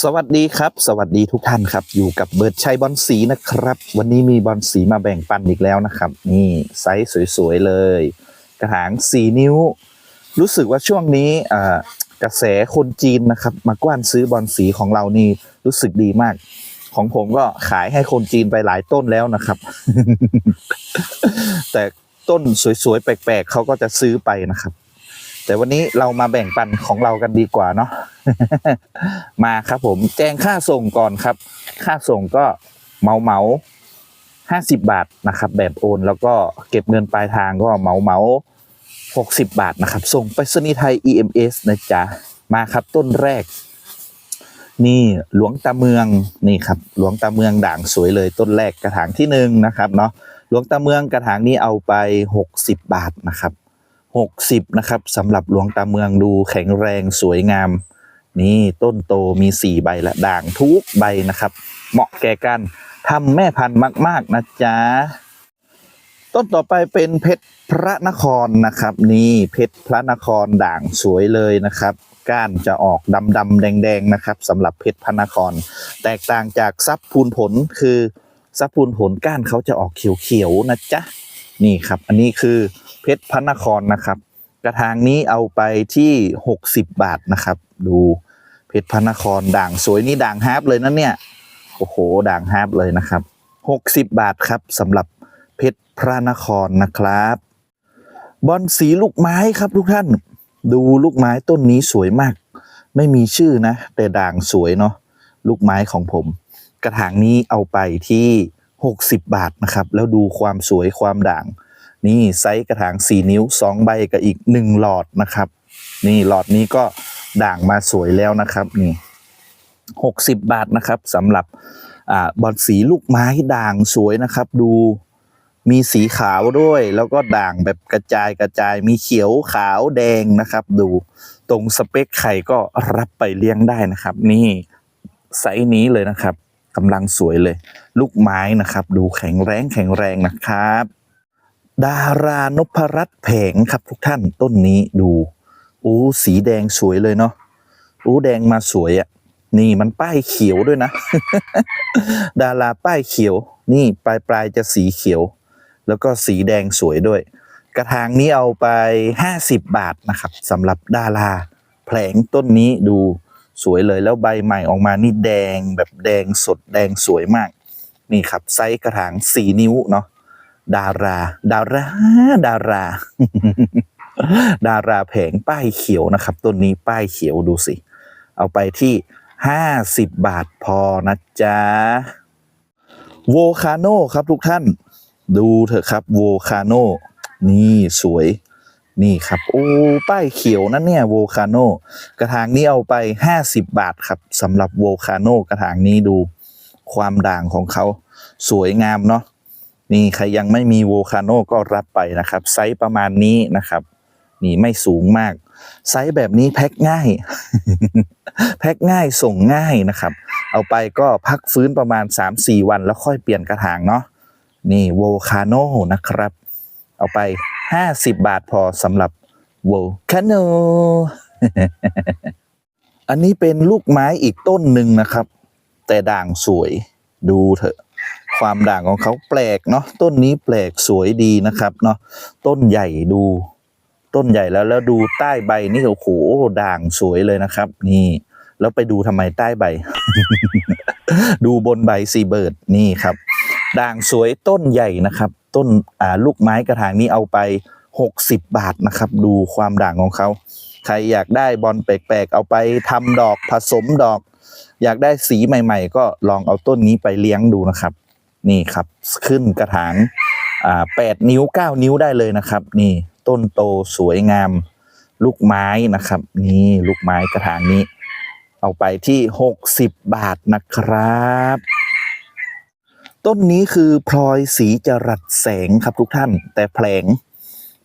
สวัสดีครับ สวัสดีทุกท่านครับ อยู่กับเบิร์ดชัยบอลสีนะครับ วันนี้มีบอลสีมาแบ่งปันอีกแล้วนะครับ นี่ไซส์สวยๆเลย กระถาง4นิ้ว รู้สึกว่าช่วงนี้กระแสคนจีนนะครับ มากว้านซื้อบอลสีของเรานี่รู้สึกดีมาก ของผมก็ขายให้คนจีนไปหลายต้นแล้วนะครับ แต่ต้นสวยๆแปลกๆเขาก็จะซื้อไปนะครับ แต่วันนี้เรามาแบ่งปันของเรากันดีกว่าเนาะ มาครับผมแจ้งค่าส่งก่อนครับ ค่าส่งก็เมาเมาห้าสิบบาทนะครับ แบบโอนแล้วก็เก็บเงินปลายทางก็เมาเมาหกสิบบาทนะครับ ส่งไปรษณีไทย EMS นะจ๊ะ มาครับต้นแรก นี่หลวงตาเมืองนี่ครับ หลวงตาเมืองด่างสวยเลยต้นแรกกระถางที่หนึ่งนะครับเนาะหลวงตาเมืองกระถางนี้เอาไปหกสิบบาทนะครับ หกสิบนะครับสำหรับหลวงตาเมืองดูแข็งแรงสวยงาม นี่ต้นโตมีสี่ใบละด่างทุกใบนะครับ เหมาะแก่กันทำแม่พันธุ์มาก ๆ นะจ๊ะ ต้นต่อไปเป็นเพชรพระนครนะครับ นี่เพชรพระนครด่างสวยเลยนะครับก้านจะออกดำดำๆแดงแดง ๆ นะครับสำหรับเพชรพระนคร แตกต่างจากซับพูนผลคือซับพูนผลก้านเขาจะออกเขียวๆนะจ๊ะนี่ครับ อันนี้คือ เพชรพระนครนะครับ กระถางนี้เอาไปที่ 60 บาทนะครับ ดูเพชรพระนครด่างสวยนี่ด่างฮาร์ปเลยนะเนี่ยโอ้โหด่างฮาร์ปเลยนะครับ 60 บาทครับสำหรับเพชรพระนครนะครับบอลสีลูกไม้ครับทุกท่าน ดูลูกไม้ต้นนี้สวยมาก ไม่มีชื่อนะ แต่ด่างสวยเนาะลูกไม้ของผม กระถางนี้เอาไปที่ 60 บาทนะครับ แล้วดูความสวยความด่าง นี่ไซส์กระถาง 4 นิ้ว 2 ใบกับอีก 1 หลอดนะครับ นี่หลอดนี้ก็ด่างมาสวยแล้วนะครับนี่60 บาทนะครับสำหรับอ่าบอลสีลูกไม้ด่างสวยนะครับ ดูมีสีขาวด้วย แล้วก็ด่างแบบกระจายกระจายมีเขียวขาวแดงนะครับ ดูตรงสเปคไข่ก็รับไปเลี้ยงได้นะครับ นี่ไซส์นี้เลยนะครับกำลังสวยเลย ลูกไม้นะครับ ดูแข็งแรงแข็งแรงนะครับ ดารานพรัตน์แผงครับทุกท่านต้นนี้ดูอู้สีแดงสวยเลยเนาะอู้แดงมาสวยอะ่ะนี่มันป้ายเขียวด้วยนะ ดาราป้ายเขียว นี่ปลายปลายจะสีเขียว แล้วก็สีแดงสวยด้วย กระถางนี้เอาไป 50 บาทนะครับสำหรับดาราแผลงต้นนี้ดูสวยเลยแล้วใบใหม่ออกมานี่แดงแบบแดงสดแดงสวยมาก นี่ครับไซส์กระถาง 4 นิ้วเนาะ ดารา ดารา ดารา ดาราแผงป้ายเขียวนะครับต้นนี้ป้ายเขียวดูสิ เอาไปที่ห้าสิบบาทพอนะจ๊ะโวคาโนครับทุกท่าน ดูเถอะครับโวคาโนนี่สวยนี่ครับ โอ้ป้ายเขียวนั่นเนี่ยโวคาโนกระถางนี้เอาไปห้าสิบบาทครับสำหรับโวคาโนกระถางนี้ดูความด่างของเขาสวยงามเนาะ นี่ใครยังไม่มีโวคาโนก็รับไปนะครับ ไซส์ประมาณนี้นะครับนี่ไม่สูงมาก ไซส์แบบนี้แพ็คง่าย แพ็คง่ายส่งง่ายนะครับ เอาไปก็พักฟื้นประมาณ 3-4 วันแล้วค่อยเปลี่ยนกระถางเนาะนี่โวคาโนนะครับ เอาไป 50 บาทพอสำหรับโวคาโนอันนี้เป็นลูกไม้อีกต้นหนึ่งนะครับ แต่ด่างสวยดูเถอะ ความด่างของเขาแปลกเนาะต้นนี้แปลกสวยดีนะครับเนาะต้นใหญ่ดู ต้นใหญ่แล้วแล้วดูใต้ใบนี่โอ้โหด่างสวยเลยนะครับ นี่ แล้วไปดูทำไมใต้ใบ ดูบนใบซีเบิร์ดนี่ครับ ด่างสวยต้นใหญ่นะครับ ต้นอ่าลูกไม้กระถางนี้เอาไป 60 บาทนะครับ ดูความด่างของเขาใครอยากได้บอลแปลกๆ เอาไปทำดอกผสมดอก อยากได้สีใหม่ ๆ ก็ลองเอาต้นนี้ไปเลี้ยงดูนะครับ นี่ครับขึ้นกระถางอ่าแปดนิ้วเก้านิ้วได้เลยนะครับ นี่ต้นโตสวยงาม ลูกไม้นะครับ นี่ลูกไม้กระถางนี้ เอาไปที่60บาทนะครับ ต้นนี้คือพลอยสีจรัสแสงครับทุกท่าน แต่แผลง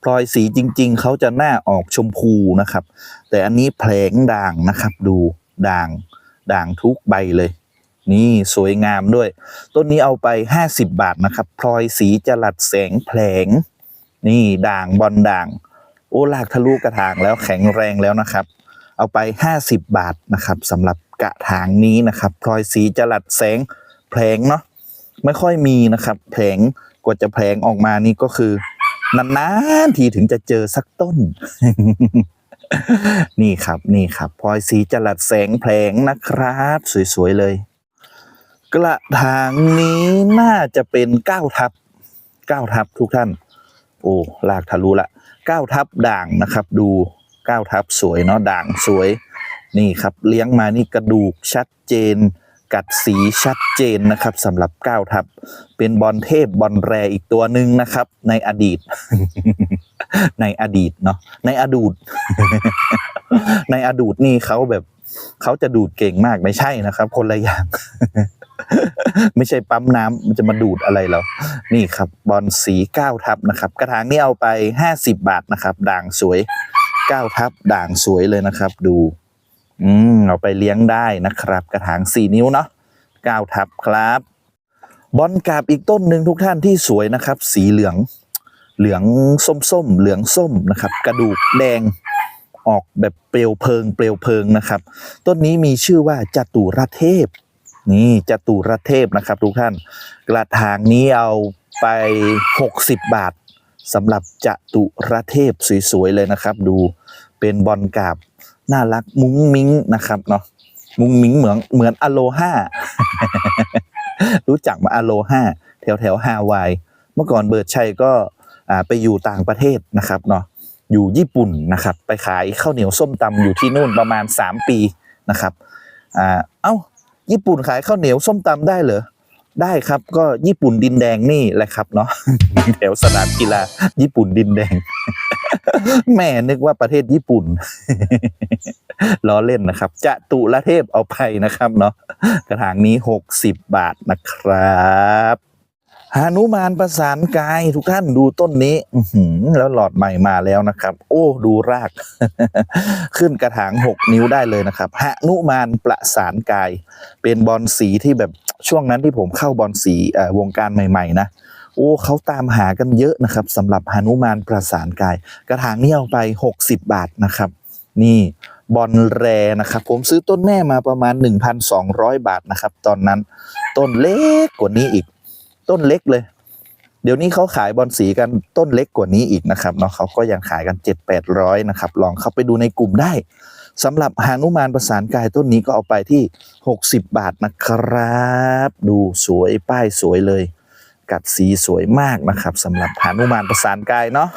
พลอยสีจริง ๆเขาจะหน้าออกชมพูนะครับ แต่อันนี้แผลงด่างนะครับ ดูด่างด่างทุกใบเลย นี่สวยงามด้วย ต้นนี้เอาไป 50 บาทนะครับพลอยสีจรัสแสงแผลง นี่ด่างบอลด่าง โอ้ลากทะลุกระถางแล้วแข็งแรงแล้วนะครับ เอาไป 50 บาทนะครับสำหรับกระถางนี้นะครับพลอยสีจรัสแสงแผลงเนาะไม่ค่อยมีนะครับแผลงกว่าจะแผลงออกมานี่ก็คือนานๆทีถึงจะเจอสักต้น นี่ครับนี่ครับพลอยสีจรัสแสงแผลงนะครับ สวย ๆ เลย กระถางนี้น่าจะเป็นเก้าทับเก้าทับทุกท่าน โอ้ลากทะลุละเก้าทับด่างนะครับ ดูเก้าทับสวยเนาะด่างสวย นี่ครับเลี้ยงมานี่กระดูกชัดเจน กัดสีชัดเจนนะครับสำหรับเก้าทับ เป็นบอลเทพบอลแรอีกตัวหนึ่งนะครับ ในอดีต ในอดีตเนาะในอดูด ในอดูดนี่เขาแบบเขาจะดูดเก่งมากไม่ใช่นะครับ คนละอย่าง ไม่ใช่ปั๊มน้ำมันจะมาดูดอะไรเรานี่ครับบอลสีเก้าทับนะครับ กระถางนี่เอาไปห้าสิบบาทนะครับ ด่างสวยเก้าทับด่างสวยเลยนะครับ ดู อืมเอาไปเลี้ยงได้นะครับ กระถางสี่นิ้วเนาะเก้าทับครับ บอลกาบอีกต้นหนึ่งทุกท่านที่สวยนะครับ สีเหลือง เหลืองส้มๆเหลืองส้มนะครับ กระดูกแดงออกแบบเปลวเพลิง เปลวเพลิงนะครับ ต้นนี้มีชื่อว่าจตุรเทพ นี่จตุรเทพนะครับทุกท่าน กระถางนี้เอาไป 60 บาทสำหรับจตุรเทพสวยๆเลยนะครับ ดูเป็นบอลกาบน่ารักมุ้งมิ้งนะครับเนาะมุ้งมิ้งเหมือนเหมือนอโลฮารู้จักมาอโลฮาแถวแถวฮาวาย เมื่อก่อนเบิร์ดชัยก็ไปอยู่ต่างประเทศนะครับเนาะอยู่ญี่ปุ่นนะครับ ไปขายข้าวเหนียวส้มตำอยู่ที่นู่นประมาณ 3 ปีนะครับอ่าเอ้า ญี่ปุ่นขายข้าวเหนียวส้มตำได้เหรอได้ครับก็ญี่ปุ่นดินแดงนี่แหละครับเนาะแถวสนามกีฬาญี่ปุ่นดินแดง แม่นึกว่าประเทศญี่ปุ่นล้อเล่นนะครับ จะตุละเทพเอาไปนะครับเนาะกระถางนี้60บาทนะครับ หานุมานประสานกายทุกท่านดูต้นนี้อืแล้วหลอดใหม่มาแล้วนะครับ โอ้ดูราก ขึ้นกระถาง 6 นิ้วได้เลยนะครับหนุมานประสานกาย เป็นบอลสีที่แบบช่วงนั้นที่ผมเข้าบอลสีวงการใหม่ ๆ นะโอ้เขาตามหากันเยอะนะครับสำหรับหนุมานประสานกาย กระถางนี้เอาไป 60 บาทนะครับ นี่บอลแรนะครับ ผมซื้อต้นแม่มาประมาณ 1,200 บาทนะครับ ตอนนั้นต้นเล็กกว่านี้อีก ต้นเล็กเลย เดี๋ยวนี้เขาขายบอลสีกันต้นเล็กกว่านี้อีกนะครับเนาะเขาก็ยังขายกัน 7 8 0 0นะครับลองเข้าไปดูในกลุ่มได้สำหรับหานุมานประสานกายต้นนี้ก็เอาไปที่ 60 บาทนะครับ ดูสวยป้ายสวยเลย กัดสีสวยมากนะครับสำหรับหานุมานประสานกายเนาะ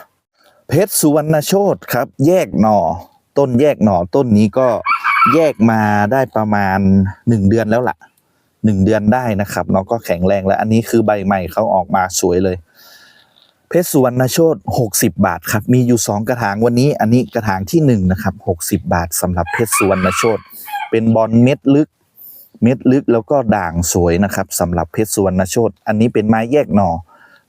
เพชรสุวรรณโชตครับ แยกหน่อ ต้นแยกหน่อต้นนี้ก็แยกมาได้ประมาณ 1 เดือนแล้วล่ะ หนึ่งเดือนได้นะครับเนาะก็แข็งแรงแล้วอันนี้คือใบใหม่เขาออกมาสวยเลย เพชรสุวรรณโชต60 บาทครับ มีอยู่ 2 กระถางวันนี้ อันนี้กระถางที่1นะครับ60 บาทสำหรับเพชรสุวรรณโชตเป็นบอลเม็ดลึก เม็ดลึกแล้วก็ด่างสวยนะครับสำหรับเพชรสุวรรณโชตอันนี้เป็นไม้แยกหน่อ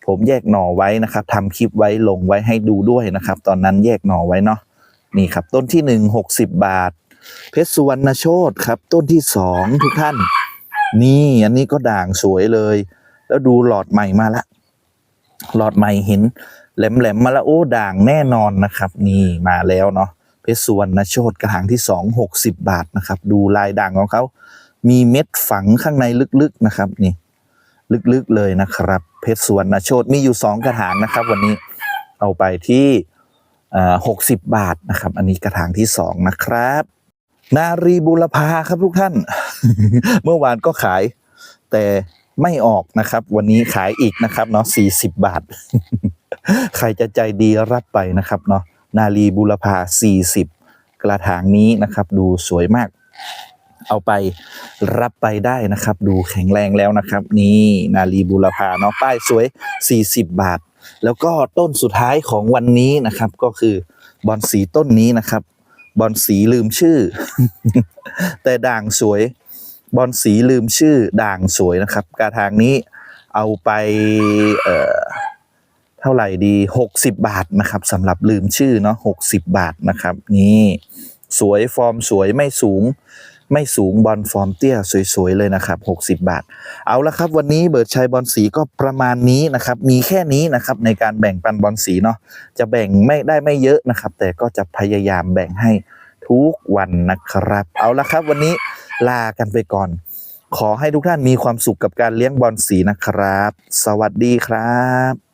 ผมแยกหน่อไว้นะครับทำคลิปไว้ลงไว้ให้ดูด้วยนะครับ ตอนนั้นแยกหน่อไว้เนาะนี่ครับต้นที่ 1 60 บาท เพชรสุวรรณโชตครับ ต้นที่ 2 ทุกท่าน นี่อันนี้ก็ด่างสวยเลย แล้วดูหลอดใหม่มาละ หลอดใหม่เห็นแหลมๆมาล้วโอ้ด่างแน่นอนนะครับ นี่มาแล้วเนาะเพชรสุวรรณโชตกระถางที่สองหกสิบบาทนะครับ ดูลายด่างของเขามีเม็ดฝังข้างในลึกๆนะครับ นี่ ลึกๆเลยนะครับ เพชรสุวรรณโชตมีอยู่สองกระถางนะครับ วันนี้เอาไปที่หกสิบบาทนะครับ อันนี้กระถางที่สองนะครับ นารีบุรพาครับทุกท่าน เมื่อวานก็ขาย แต่ไม่ออกนะครับ วันนี้ขายอีกนะครับเนาะสี่สิบบาท ใครจะใจดีรับไปนะครับเนาะนารีบุรพาสี่สิบกระถางนี้นะครับ ดูสวยมาก เอาไปรับไปได้นะครับ ดูแข็งแรงแล้วนะครับ นี่นารีบุรพาเนาะป้ายสวย 40 บาท แล้วก็ต้นสุดท้ายของวันนี้นะครับ ก็คือบอนสีต้นนี้นะครับ บอลสีลืมชื่อ แต่ด่างสวย บอลสีลืมชื่อ ด่างสวยนะครับ กระถางนี้เอาไปเอ่อเท่าไหร่ดี 60 บาทนะครับสำหรับลืมชื่อเนาะ60 บาทนะครับ นี่สวยฟอร์มสวยไม่สูง ไม่สูงบอลฟอร์มเตี้ยสวยๆเลยนะครับ 60 บาท เอาละครับวันนี้เบิร์ดชัยบอลสีก็ประมาณนี้นะครับ มีแค่นี้นะครับในการแบ่งปันบอลสีเนาะจะแบ่งไม่ได้ไม่เยอะนะครับ แต่ก็จะพยายามแบ่งให้ทุกวันนะครับ เอาละครับวันนี้ลากันไปก่อน ขอให้ทุกท่านมีความสุขกับการเลี้ยงบอลสีนะครับ สวัสดีครับ